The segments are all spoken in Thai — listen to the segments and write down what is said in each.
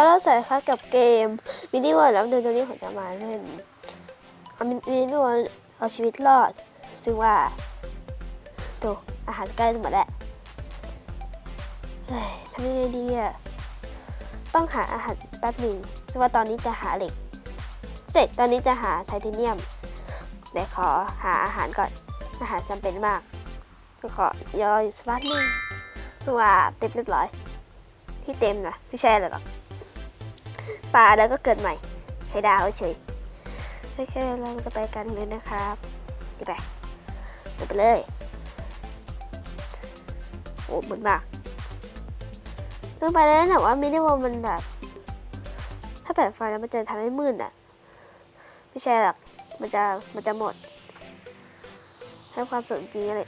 ถ้าเราใส่ค่ากับเกมมินิวิร์ดแล้วเดือนนี้ผมจะมาเล่นเอามินิวิร์เอาชีวิตรอด ซึ่งว่าดูอาหารใกล้จะหมดแล้วทำยังไงดีอะต้องหาอาหารแป๊บหนึ่งซึ่งว่าตอนนี้จะหาเหล็ก เสร็จตอนนี้จะหาไทเทเนียมเดี๋ยวขอหาอาหารก่อน อาหารจำเป็นมากก็ขอยออยู่สักพักหนึงซึ่งว่าเต็มเรียบร้อย ที่เต็มนะไม่ใช่เลยหรอก ปลาแล้วก็เกิดใหม่ ใช้ดาวเฉยโอเคเราจะไปกันเลยนะครับไปไปเลยโอ้เหมือนมากเดินไปแล้วนะว่ามินิวอลมันแบบ ถ้าแปดไฟแล้วมันจะทำให้มืดอะ ไม่ใช่หรอกมันจะมันจะหมดให้ความสนจริงอะไร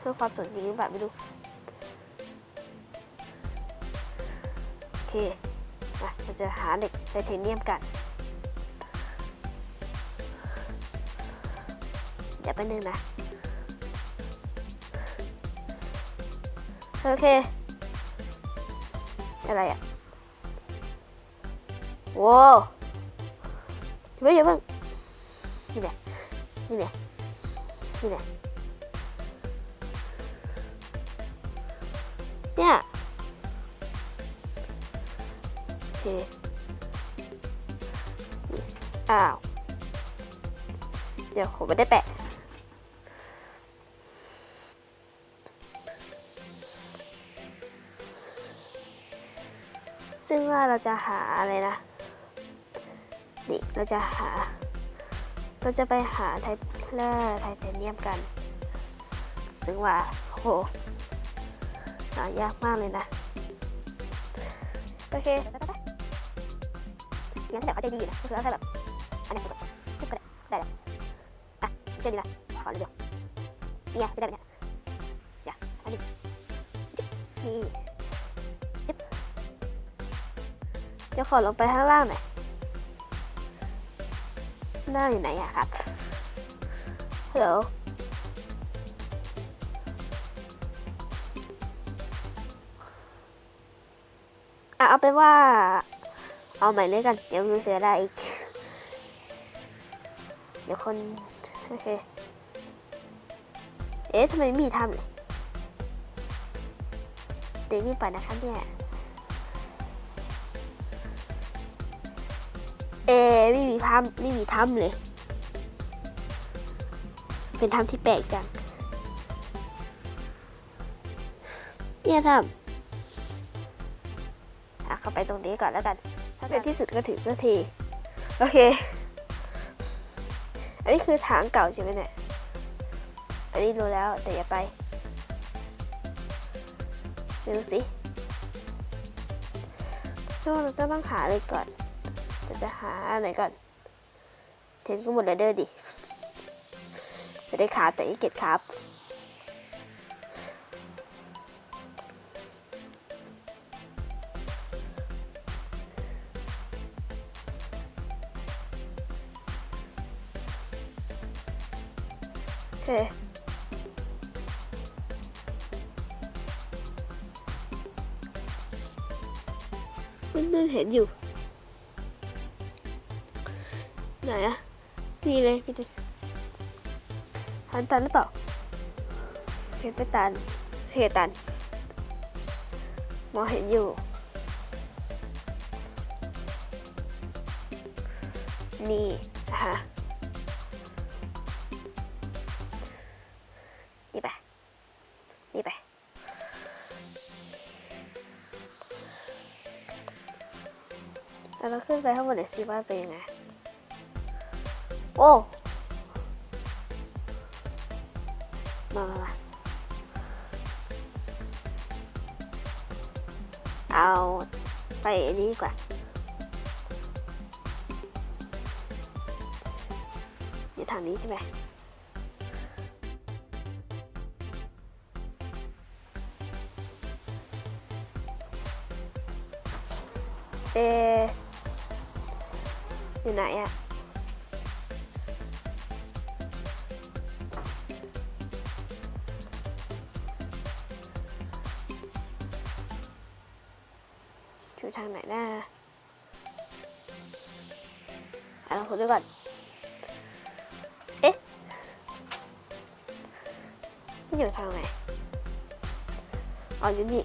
ให้ความสนจริงหรือเปล่าไม่รู้โอเค เราจะหาเหล็กไทเทเนียมกันเดี๋ยวไปบนึงนะ โอเค อะไรอะโว้วเฮ้ยอย่าเพิ่งนี่แหละนี่แหละนี่แหละเนี่ย คอ้าว เดี๋ยวผมไม่ได้แปะ ซึ่งว่าเราจะหาอะไรนะ นี่เราจะหา เราจะไปหาไทแร่ไทเทเนียมกัน ซึ่งว่าโอ้โหหายากมากเลยนะ โอเค งั้นแต่เขาใจดีอยู่นะคือเอาแค่แบบอันนี้ก็ได้ก็ได้ได้แล้วอะเจอดีละขอเลยเดียวเนี่ยจะได้ไหมเนี่ยอย่าอันนี้นี่จิ๊บเดี๋ยวขอลงไปข้างล่างหน่อยหน้าอยู่ไหนอะครับฮัลโหลอะเอาเป็นว่า เอาใหม่เลยกัน เดี๋ยวมันเสียได้อีก เดี๋ยวคน โอเค เอ๊ะทำไมไม่มีทำเลยเดี๋ยวนี้ไปนะครับเนี่ย เอ๊ไม่มีทำไม่มีทำเลย เป็นทำที่แปลกจัง เนี่ยทำอะเข้าไปตรงนี้ก่อนแล้วกัน ในที่สุดก็ถึงสักที โอเค อันนี้คือทางเก่าใช่ไหมเนี่ย อันนี้รู้แล้วแต่อย่าไปดูสิก็เราจะต้องหาอะไรก่อน เราจะหาอะไรก่อน เทนก็หมดแล้วเด้อดิไม่ได้ขาแต่อีเก็ตครับ เคมันมันเห็นอยู่ ไหนอะนี่เลยพี่จะทันตันหรือเปล่าเห็นไปตันเห็นตันมองเห็นอยู่ นี่ฮะนี่ไแล้วเราขึ้นไปข้างบนเดี๋ยวซิว่าเป็นยังไง โอ้มาเอาไปอันนี้กว่าอยู่ทางนี้ใช่ไหมเอ อยู่ไหนอะอยู่ทางไหนนะลองคุณดูก่อน เอ๊ะมันอยู่ทางไหนอ๋ออยู่นี่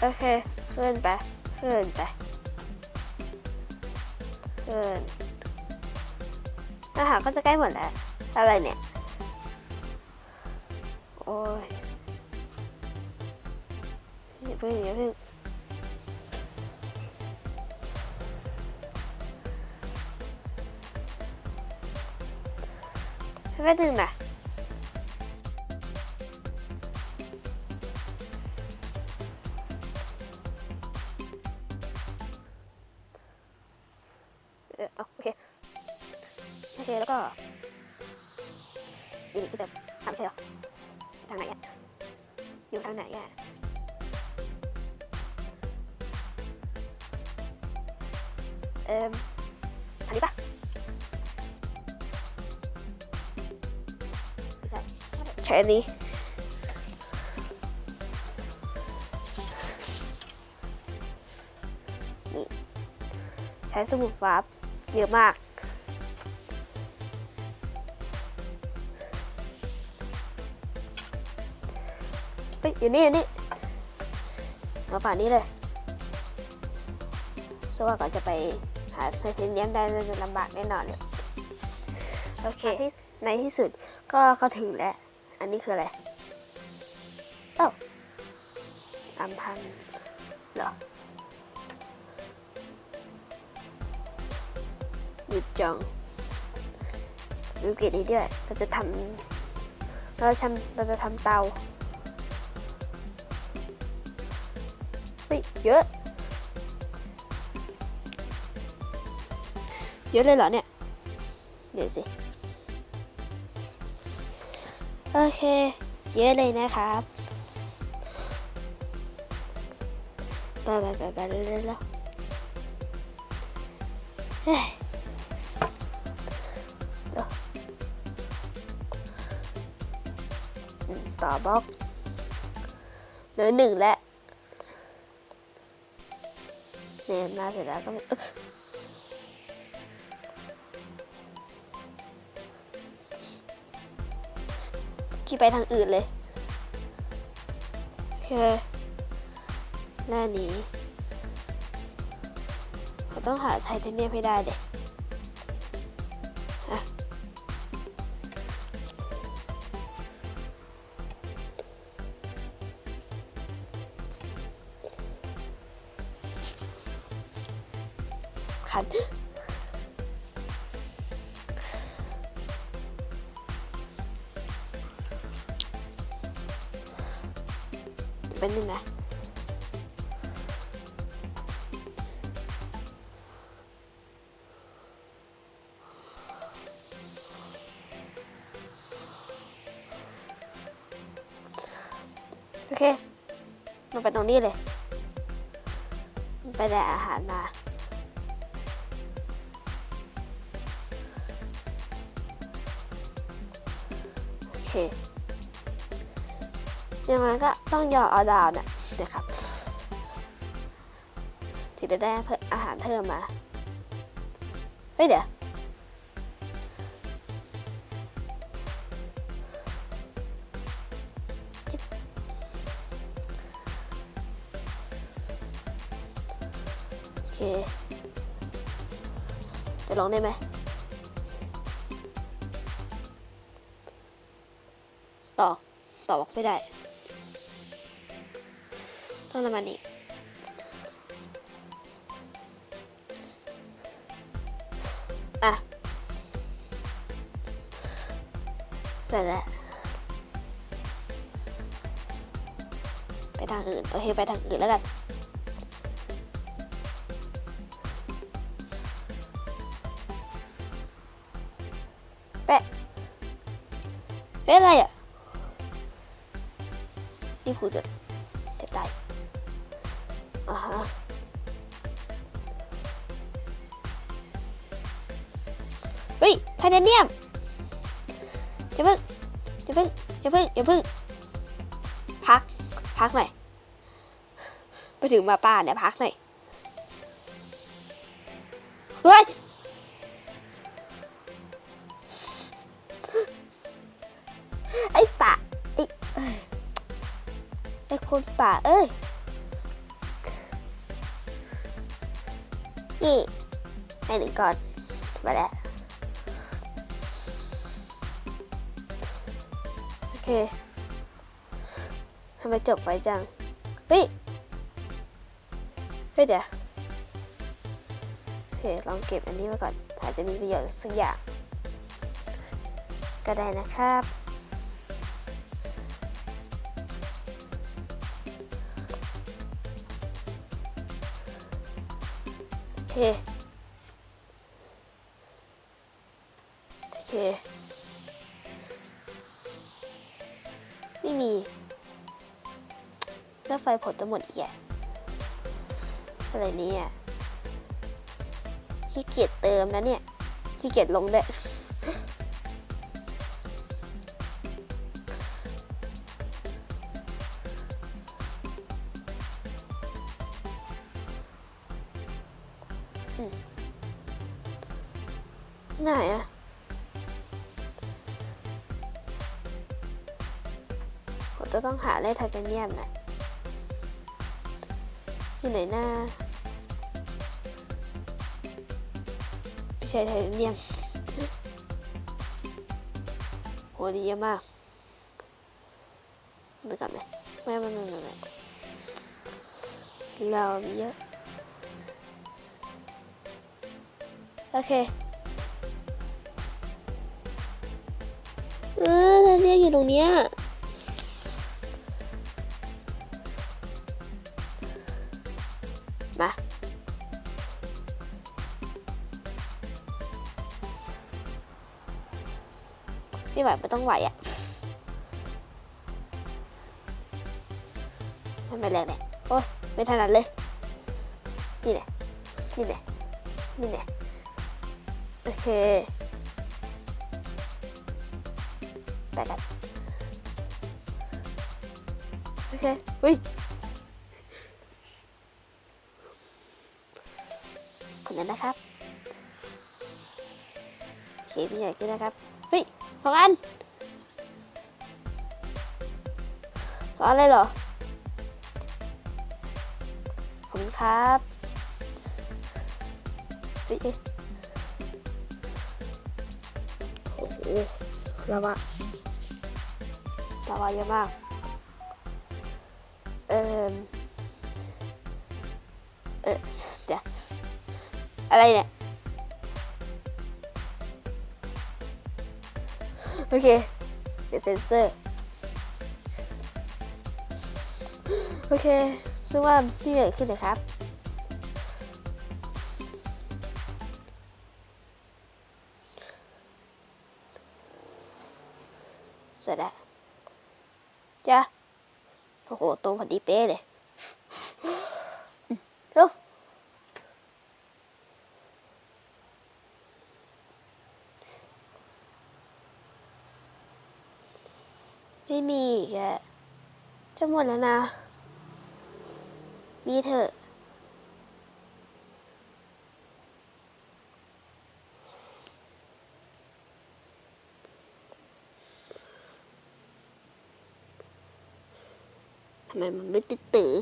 โอเคขึ้นไป ขึ้นไปขึ้นอาหารก็จะใกล้หมดแล้ว อะไรเนี่ย โอ้ยอย่าเพิ่งอย่าเพิ่งแป๊บนึงนะ เคแล้วก็อีกกูจะทำใช่หรอทางไหนอะอยู่ทางไหนอะเอ่มอันนี้ปะไม่ใช่ใช่อันนี้ใช้สมุดวาร์ปเยอะมาก เฮ้ยอยู่นี่อยู่นี่มาป่านนี้เลยสว่าก่อนจะไปหาไทเทเนียมได้น่าจะลำบากแน่นอนเลยโอเคที่ในที่สุดก็เข้าถึงแล้ว อันนี้คืออะไรเอ้าอัมพันธ์เหรอหยุดจังดูเกตนี้ด้วย เราจะทำเราทำเราจะทำเตา ฮ้ยเยอะ เยอะเลยเหรอเนี่ย เดี๋ยวสิ โอเค เยอะเลยนะครับไปไปไปไปเรื่อยๆแล้วเฮ้ยเดี๋ยวอืมต่อบล็อกเหลือหนึ่งแล้ว เนี่ยมาเสร็จแล้วก็ไม่ขี่ไปทางอื่นเลย โอเคหน้านี้เราต้องหาไทเทเนียมให้ได้เด็อ เป็นยังไงโอเค มันไปตรงนี้เลย มันไปได้อาหารมาโอเค ยังไงก็ต้องยอเอาดาวเนี่ยนะครับถึงจะได้เพิ่มอาหารเพิ่มมา เฮ้ยเดี๋ยวจิ๊บโอเค จะลงได้ไหมต่อ ต่อบอกไม่ได้ ต้องประมาณนี้อะเสร็จแล้ว ไปทางอื่น โอเค ไปทางอื่นแล้วกันแปะเฮ้ยอะไรอะนี่พูดจะจะ เฮ้ยไทเทเนียมอย่าเพิ่งอย่าเพิ่งอย่าเพิ่งอย่าเพิ่งพักพักหน่อยไปถึงมาป้าเนี่ยพักหน่อยเฮ้ยไอ้ป่าไอ้ไอ้คนป่าเอ้ยนี่ให้หนึ่งก่อนมาแล้ว ทำไมจบไวจัง เฮ้ย เฮ้ยเดี๋ยวโอเค ลองเก็บอันนี้ไว้ก่อนอาจจะมีประโยชน์สักอย่าง ก็ได้นะครับโอเค ไม่มีแล้วไฟผลจะหมดอีกแกอะไรนี้ขี้เกียจเติมนะเนี่ยขี้เกียจลงด้วยาแร่ไทเทเนียมนะอยู่ไหนหน้าไม่ใช่ไทเทเนียมโหดีมากไปกลับไหมไม่ไม่ไม่ไม่เรามีเยอะโอเคเออไทเทเนียมอยู่ตรงเนี้ย มาไม่ไหวไม่ต้องไหวอะไม่เป็นไรเนี่ยโอ้ยไม่ถนัดเลย นี่แหละ นี่แหละ นี่แหละ โอเค ไปกัน โอเค อุ้ย คนนั้นนะครับโอเคพี่ใหญ่ขึ้นนะครับ เฮ้ยสองอันสองอันเลยเหรอ ขอบคุณครับเฮ้ยเอ๊ะโอ้โหลาวาลาวาเยอะมาก เอ่อเอ อะไรเนี่ย โอเค เดี๋ยวเซ็นเซอร์ โอเค ซึ่งว่าพี่เหนื่อยขึ้นนะครับ เสร็จแล้วจ้ะโอ้โห ตรงพอดีเป๊ะเลยเร็ว ไม่มีอีกอะจะหมดแล้วนะ มีเถอะ ทำไมมันไม่ติดตือ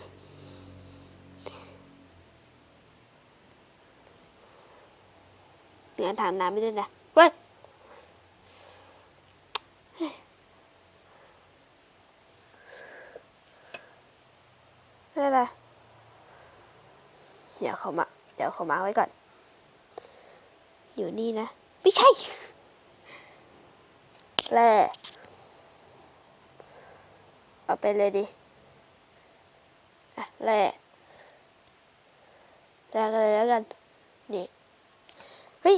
งานถามน้ำไม่ได้นะเว้ย ไม่เป็นไร เดี๋ยวเขามา เดี๋ยวเขามาไว้ก่อน อยู่นี่นะ ไม่ใช่แร่เอาไปเลยดิอะแร่แร่กันเลยแล้วกัน นี่ เฮ้ย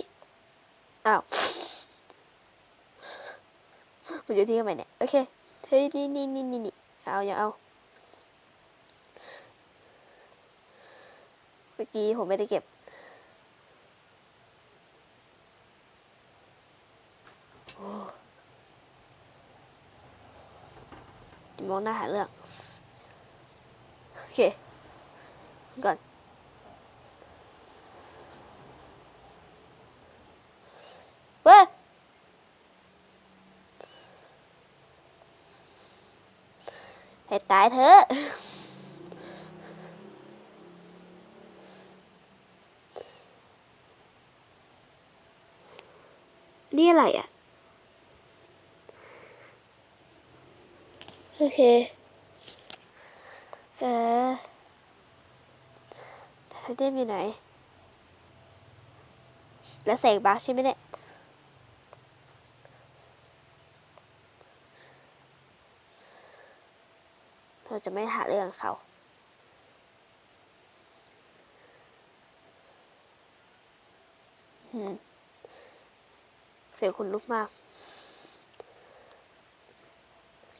อ้าวมันอยู่ที่ทำไมเนี่ย โอเค เฮ้ย นี่นี่นี่นี่นี่เอา อย่าเอา มื่อกี้ผมไม่ได้เก็บ มองหน้าหาเรื่อง โอเค ก่อนเว้ยให้ตายเถอะ นี่อะไรอะ โอเค เออไทเทมอยู่ไหน แล้วแสงบักใช่ไหมเนี่ยเราจะไม่หาเรื่องเขาอืม เสียงคุณลุกมาก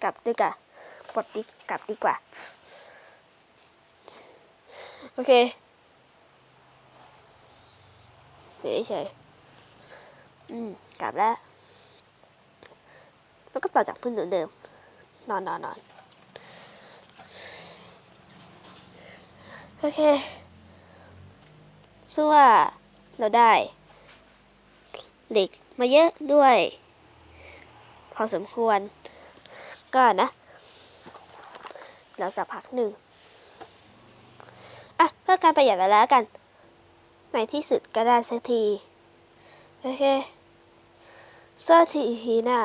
กลับดีกว่าปลดดิกลับดีกว่า โอเคเดี๋ยวเฉยอืม กลับแล้ว แล้วก็ต่อจากพื้นเหมือนเดิม นอนนอนนอนโอเคซึ่งว่าเราได้เหล็ก มาเยอะด้วย พอสมควร ก็นะแล้วสักพักหนึ่งอะเพื่อการประหยัดเวลาแล้วกัน ในที่สุดก็ได้สักที โอเคเสื้อทีพีหน้า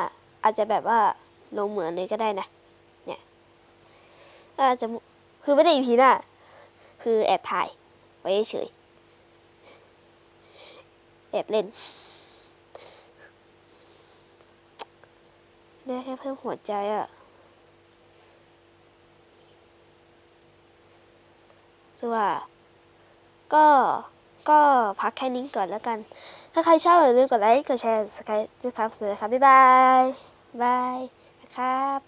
อาจจะแบบว่าลงเหมือนเลยก็ได้นะ เนี่ยอาจจะคือไม่ได้อีพีหน้า คือแอบถ่าย ไว้เฉยแอบเล่น ได้แค่เพิ่มหัวใจอะ่ะคือว่า ก็ก็พักแค่นี้ก่อนแล้วกัน ถ้าใครชอบอย่าลืมกดไลค์ กดแชร์สกายด้วยครับสวัสดีครับ บ๊ายบาย บายนะครับ